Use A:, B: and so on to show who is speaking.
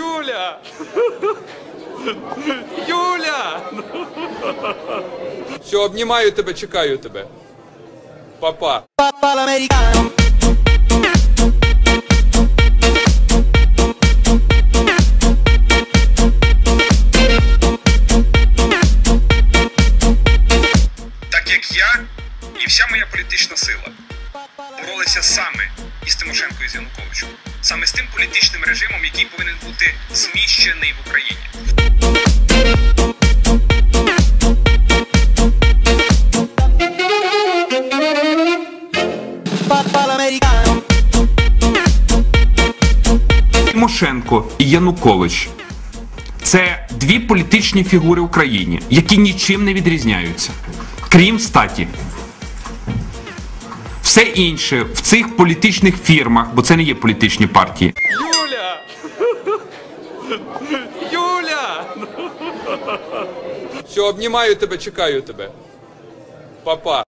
A: Юля! Юля! Все, обнімаю тебе, чекаю тебе. Папа.
B: Papa
C: так як я і вся моя політична сила боролися саме із Тимошенко і з Януковичем, саме з тим політичним режимом, який повинен бути зміщений в Україні.
D: Тимошенко і Янукович це дві політичні фігури в Україні, які нічим не відрізняються, крім статі. Все інше в цих політичних фірмах, бо це не є політичні партії,
A: Юля! Юля! Все, обнімаю тебе, чекаю тебе. Папа.